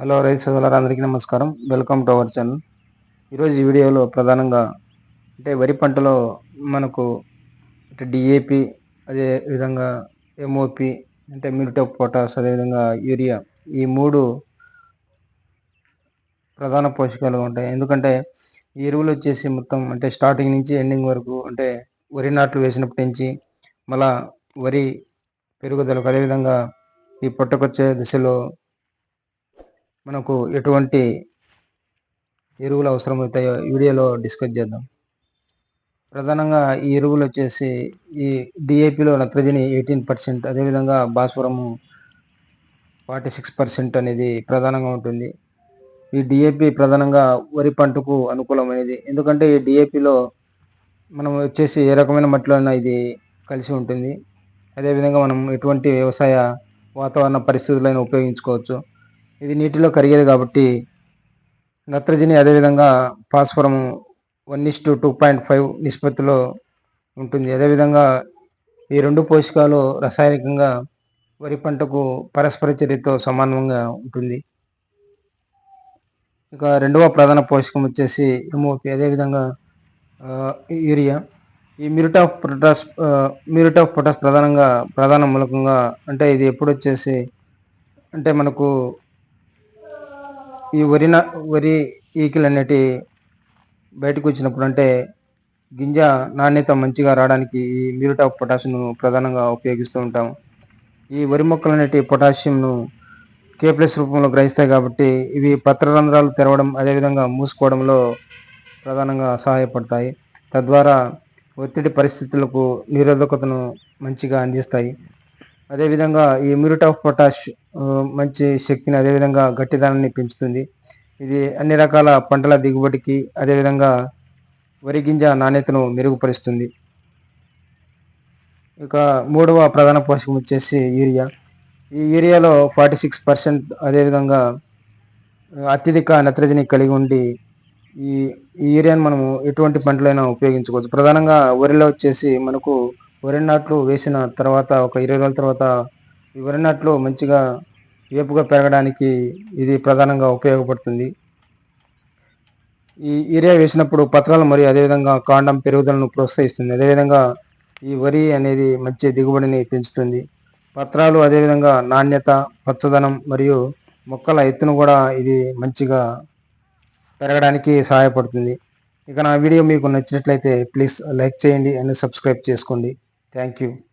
Hello రైతు సోదరులారా అందరికీ నమస్కారం. వెల్కమ్ టు అవర్ ఛానల్ ఈరోజు ఈ వీడియోలో ప్రధానంగా అంటే వరి పంటలో మనకు అంటే డిఏపి అదే విధంగా ఎంఓపి అంటే మ్యూరిట్ ఆఫ్ పొటాస్ అదేవిధంగా యూరియా ఈ మూడు ప్రధాన పోషకాలు ఉంటాయి. ఎందుకంటే ఈ ఎరువులు వచ్చేసి మొత్తం అంటే స్టార్టింగ్ నుంచి ఎండింగ్ వరకు అంటే వరి నాట్లు వేసినప్పటి నుంచి మళ్ళా వరి పెరుగుదలకు అదేవిధంగా ఈ పొట్టకొచ్చే దశలో మనకు ఎటువంటి ఎరువులు అవసరమవుతాయో వీడియోలో డిస్కస్ చేద్దాం. ప్రధానంగా ఈ ఎరువులు వచ్చేసి ఈ డిఏపిలో నత్రజని ఎయిటీన్ పర్సెంట్ అదేవిధంగా భాస్వరము ఫార్టీ సిక్స్ పర్సెంట్ అనేది ప్రధానంగా ఉంటుంది. ఈ డిఏపి ప్రధానంగా వరి పంటకు అనుకూలమైనది. ఎందుకంటే ఈ డిఏపిలో మనం వచ్చేసి ఏ రకమైన మట్టిలో అయినా ఇది కలిసి ఉంటుంది. అదేవిధంగా మనం ఎటువంటి వ్యవసాయ వాతావరణ పరిస్థితులైనా ఉపయోగించుకోవచ్చు. ఇది నీటిలో కరిగేది కాబట్టి నత్రజని అదేవిధంగా ఫాస్ఫరము one is to two point five నిష్పత్తిలో ఉంటుంది. అదేవిధంగా ఈ రెండు పోషకాలు రసాయనికంగా వరి పంటకు పరస్పర చర్యతో సమానంగా ఉంటుంది. ఇక రెండవ ప్రధాన పోషకం వచ్చేసి ఎంఓపి అదేవిధంగా యూరియా. ఈ muriate of potash muriate of potash ప్రధానంగా ప్రధాన మూలకంగా అంటే ఇది ఎప్పుడు వచ్చేసి అంటే మనకు ఈ వరి వరి ఈకలు అనేటి బయటకు వచ్చినప్పుడు అంటే గింజ నాణ్యత మంచిగా రావడానికి ఈ మ్యూరిట్ ఆఫ్ పొటాషియంను ప్రధానంగా ఉపయోగిస్తూ ఉంటాం ఈ వరి మొక్కలు అనేటి పొటాషియంను కే ప్లస్ రూపంలో గ్రహిస్తాయి కాబట్టి ఇవి పత్రరంధ్రాలు తెరవడం అదేవిధంగా మూసుకోవడంలో ప్రధానంగా సహాయపడతాయి. తద్వారా ఒత్తిడి పరిస్థితులకు నిరోధకతను మంచిగా అందిస్తాయి. అదేవిధంగా ఈ మ్యూరిట్ ఆఫ్ పొటాష్ మంచి శక్తిని అదేవిధంగా గట్టిదనాన్ని పెంచుతుంది. ఇది అన్ని రకాల పంటల దిగుబడికి అదేవిధంగా వరి గింజ నాణ్యతను మెరుగుపరుస్తుంది. ఇక మూడవ ప్రధాన పోషకం వచ్చేసి యూరియా. ఈ యూరియాలో ఫార్టీ సిక్స్ పర్సెంట్ అదేవిధంగా అత్యధిక నత్రజని కలిగి ఉండి ఈ ఈ యూరియాను మనము ఎటువంటి పంటలైనా ఉపయోగించుకోవచ్చు. ప్రధానంగా వరిలో వచ్చేసి మనకు వరి నాట్లు వేసిన తర్వాత ఒక ఇరవై రోజుల తర్వాత ఈ వరి నాట్లు మంచిగా వేపుగా పెరగడానికి ఇది ప్రధానంగా ఉపయోగపడుతుంది. ఈ యూరియా వేసినప్పుడు పత్రాలు మరియు అదేవిధంగా కాండం పెరుగుదలను ప్రోత్సహిస్తుంది. అదేవిధంగా ఈ వరి అనేది మంచి దిగుబడిని పెంచుతుంది. పత్రాలు అదేవిధంగా నాణ్యత పచ్చదనం మరియు మొక్కల ఎత్తును కూడా ఇది మంచిగా పెరగడానికి సహాయపడుతుంది. ఇక నా వీడియో మీకు నచ్చినట్లయితే ప్లీజ్ లైక్ చేయండి అండ్ సబ్స్క్రైబ్ చేసుకోండి. Thank you.